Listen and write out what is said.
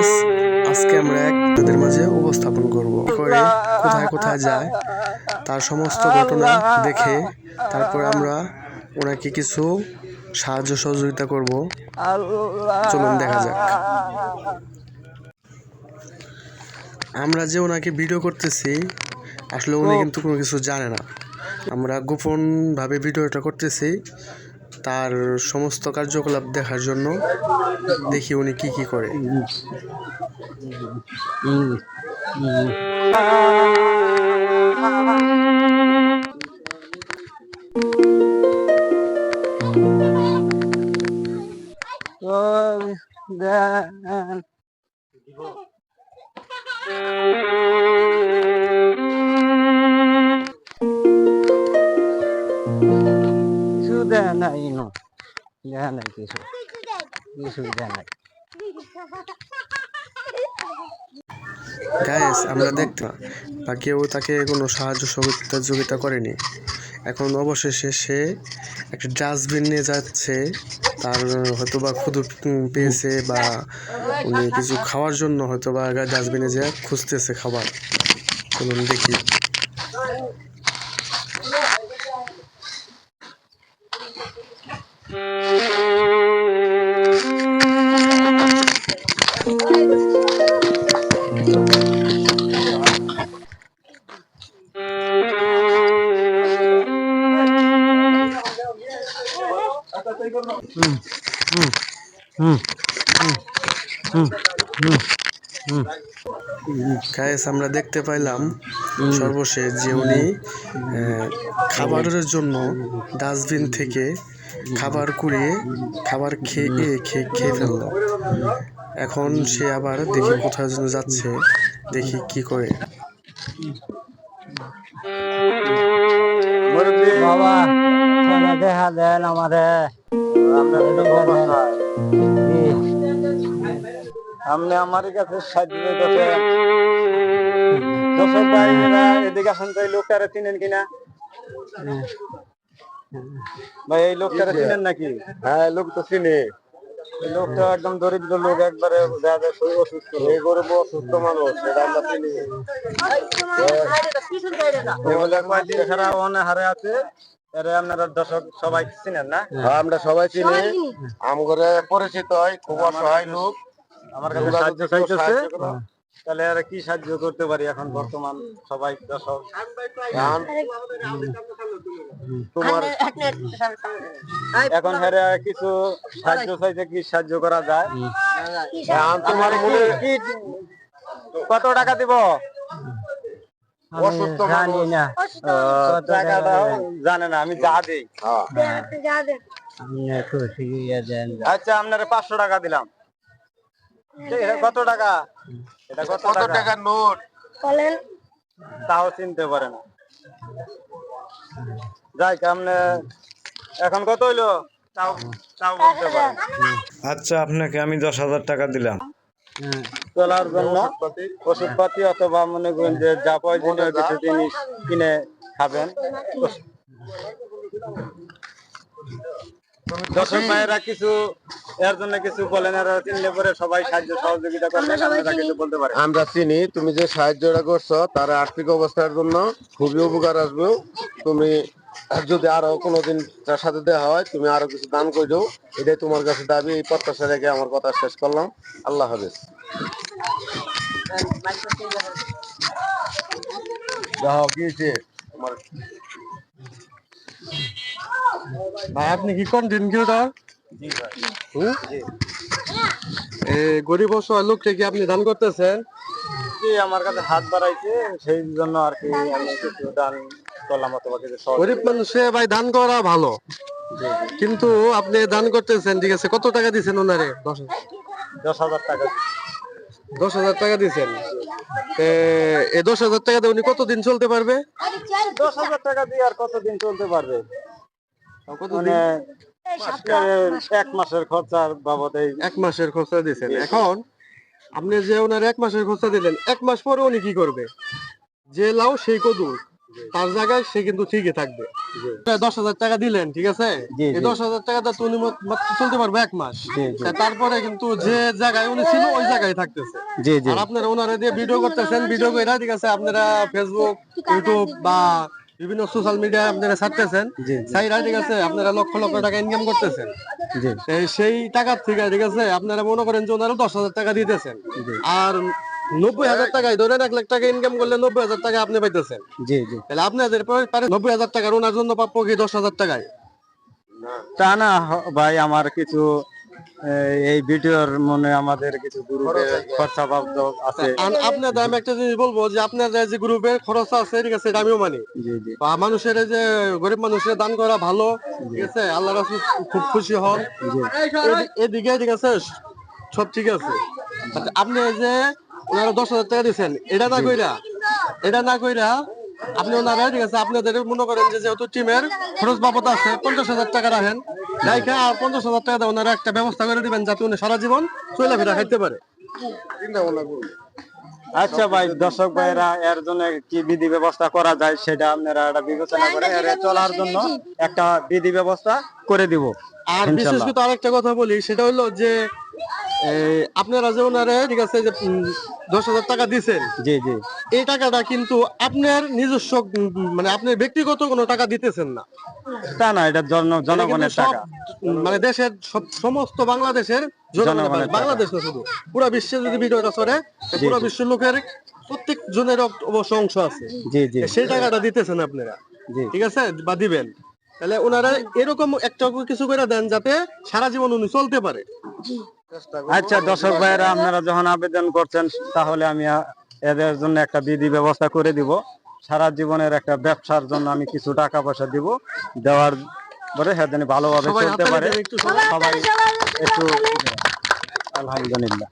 Guys আজকে আমরা এক তাদের মাঝে উপস্থাপন করব। করে কোথায় কোথায় যায় তার সমস্ত ঘটনা দেখে তারপর আমরা ওনাকে কিছু সাহায্য সহযোগিতা করব। চলুন দেখা যাক। আমরা যে ওনাকে ভিডিও করতেছি আসলে উনি কিন্তু কোনো কিছু জানে না। আমরা গোপনভাবে ভিডিওটা করতেছি। তার সমস্ত কার্যকলাপ দেখার জন্য দেখি উনি কি কি করে। কিছু দেয় নো দেয় নাই কিছু কিছু দেয় গায়েস আমরা দেখতাম বা কেউ তাকে কোনো সাহায্য সহযোগিতা করেনি এখন অবশেষে সে একটা ডাস্টবিন নিয়ে যাচ্ছে তার হয়তো বা ক্ষুধু পেয়েছে বা উনি কিছু খাওয়ার জন্য হয়তো বা ডাস্টবিনে যে খুঁজতেছে খাবার চলুন দেখি গায়েস আমরা দেখতে পাইলাম সর্বশেষ যে উনি খাবারের জন্য ডাস্টবিন থেকে খাবার কুড়িয়ে খাবার খেয়ে খেয়ে খেয়ে ফেলল। এখন সে আবার দেখি কোথায় যেন যাচ্ছে, দেখি কি করে। বাবা দেখা দেন আমারে আপনি আমার কাছে সাহায্য করতে দর্শক ভাইরা এদিকে আসেন তো এই লোকটারে চিনেন কিনা? ভাই এই লোকটারে চিনেন নাকি? হ্যাঁ লোক তো চিনি। লোকটা একদম দরিদ্র লোক একবারে যা যা শরীর অসুস্থ এই গরিব অসুস্থ মানুষ সেটা আমরা চিনি। এগুলো কয়েকদিন ছাড়া অনে হারে আছে। এরে আপনারা দর্শক সবাই চিনেন না? আমরা সবাই চিনি। আমগরে পরিচিত হয় খুব অসহায় লোক। আমার কাছে সাহায্য চাইতেছে। তাহলে আর কি সাহায্য করতে পারি এখন বর্তমান সবাই দর্শক? তোমার এখন হেরে কিছু সাহায্য চাইতে কি সাহায্য করা যায়? তোমার মনে কি কত টাকা দিব? জানি না। টাকাটা জানে না। আমি যা দিই। হয়ে। আচ্ছা আপনার পাঁচশো টাকা দিলাম। এটা কত টাকা? এটা কত টাকা? নোট? বলেন। তাও চিনতে পারে না। যাই আপনি এখন কত হইল? তাও তাও বলতে পারে আচ্ছা আপনাকে আমি দশ হাজার টাকা দিলাম। চলার জন্য ওষুধপাতি অথবা মনে করেন যে যা প্রয়োজনীয় কিছু জিনিস কিনে খাবেন। দর্শক ভাইয়েরা কিছু এর জন্য কিছু বলেন আর চিনলে পরে সবাই সাহায্য সহযোগিতা করবেন আপনারা কিছু বলতে পারেন আমরা চিনি তুমি যে সাহায্যটা করছ তার আর্থিক অবস্থার জন্য খুবই উপকার আসবে। তুমি যদি আরও কোনোদিন তার সাথে দেওয়া হয় তুমি আরও কিছু দান করো এটাই তোমার কাছে দাবি এই প্রত্যাশা রেখে আমার কথা শেষ করলাম। আল্লাহ হাফেজ। ভাই আপনি কি কন্টেন্ট ক্রিয়েটর গরিব অসহায় লোককে কি আপনি দান করতেছেন? আমার কাছে হাত বাড়াইছে সেই জন্য আর কি দান গরিব মানুষে ভাই দান করা ভালো। কিন্তু আপনি দান করতেছেন ঠিক আছে কত টাকা দিছেন ওনারে? দশ দশ হাজার টাকা। দশ হাজার টাকা দিছেন। তে, এই দশ হাজার টাকা দিয়ে উনি কতদিন চলতে পারবে? দশ হাজার টাকা দিয়ে আর কতদিন চলতে পারবে? মানে এক মাসের খরচার বাবদ এক মাসের খরচা দিছেন। এখন আপনি যে ওনার এক মাসের খরচা দিলেন এক মাস পরে উনি কি করবে? যে লাউ সেই কদুর। তার জায়গায় সে কিন্তু ঠিকই থাকবে। দশ হাজার টাকা দিলেন ঠিক আছে? এই দশ হাজার টাকাটা তো উনি চলতে পারবে এক মাস। তারপরে কিন্তু যে জায়গায় উনি ছিল ওই জায়গায় থাকতেছে। আর আপনারা ওনারা দিয়ে ভিডিও করতেছেন ভিডিও করে ঠিক আছে? আপনারা ফেসবুক ইউটিউব বা বিভিন্ন সোশ্যাল মিডিয়ায় আপনারা ছাড়তেছেন। সাইরা ঠিক আছে? আপনারা লক্ষ লক্ষ টাকা ইনকাম করতেছেন। সেই- সেই টাকার থেকে ঠিক আছে? আপনারা মনে করেন যে ওনারা দশ হাজার টাকা দিতেছেন। আর নব্বই হাজার টাকায় ধরেন এক লাখ টাকা ইনকাম করলে নব্বই হাজার টাকা আপনি পাইতেছেন জি জি তাহলে আপনাদের নব্বই হাজার টাকার ওনার জন্য প্রাপ্য কি দশ হাজার টাকায় তা না ভাই আমার কিছু এই ভিডিওর মনে আমাদের কিছু গ্রুপে খরচা বাবদ আছে আপনাদের আমি একটা জিনিস বলব যে আপনাদের যে গ্রুপের খরচ আছে ঠিক আছে আমিও মানি মানুষের যে গরিব মানুষের দান করা ভালো ঠিক আছে আল্লাহ রাসূল খুব খুশি হন এদিকে ঠিক আছে সব ঠিক আছে আচ্ছা, আপনি যে ওনারা দশ হাজার টাকা দিচ্ছেন এটা না কইরা এটা না কইরা আপনি ওনারা ঠিক আছে আপনাদের মনে করেন যে যেহেতু টিমের খরচ বাবদ আছে পঞ্চাশ হাজার টাকা রাখেন রাইখা আর পঞ্চাশ হাজার টাকা দিয়ে ওনারা একটা ব্যবস্থা করে দিবেন যাতে উনি সারা জীবন চলাফেরা খাইতে পারে। আচ্ছা ভাই দর্শক ভাইরা এর জন্য কি বিধি ব্যবস্থা করা যায় সেটা আপনারা একটা বিবেচনা করে এর চলার জন্য একটা বিধি ব্যবস্থা করে দিব। আর বিশেষ করে আরেকটা কথা বলি সেটা হলো যে আপনারা যে ওনারে ঠিক আছে যে দশ হাজার টাকা দিচ্ছেন জি জি। এই টাকাটা কিন্তু আপনার নিজস্ব মানে আপনার ব্যক্তিগত কোনো টাকা দিতেছেন না। তা না এটা জনগণের টাকা। মানে দেশের সমস্ত বাংলাদেশের জনগণের বাংলাদেশ না শুধু পুরো বিশ্বে যদি ভিডিওটা করে পুরো বিশ্বের লোকের প্রত্যেক জনের অবশ্য অংশ আছে। জি জি। সেই টাকাটা দিতেছেন আপনারা। জি। ঠিক আছে? বা দিবেন। তাহলে ওনারা এরকম একটা কিছু করে দেন যাতে সারা জীবন উনি চলতে পারে। আচ্ছা দর্শক ভাইরা আপনারা যখন আবেদন করছেন তাহলে আমি এদের জন্য একটা বিধি ব্যবস্থা করে দিব। সারা জীবনের একটা ব্যবসার জন্য আমি কিছু টাকা পয়সা দিব। দেওয়ার পরে হ্যাঁ যেন ভালোভাবে সবাই চলতে পারে। সবাই একটু আলহামদুলিল্লাহ।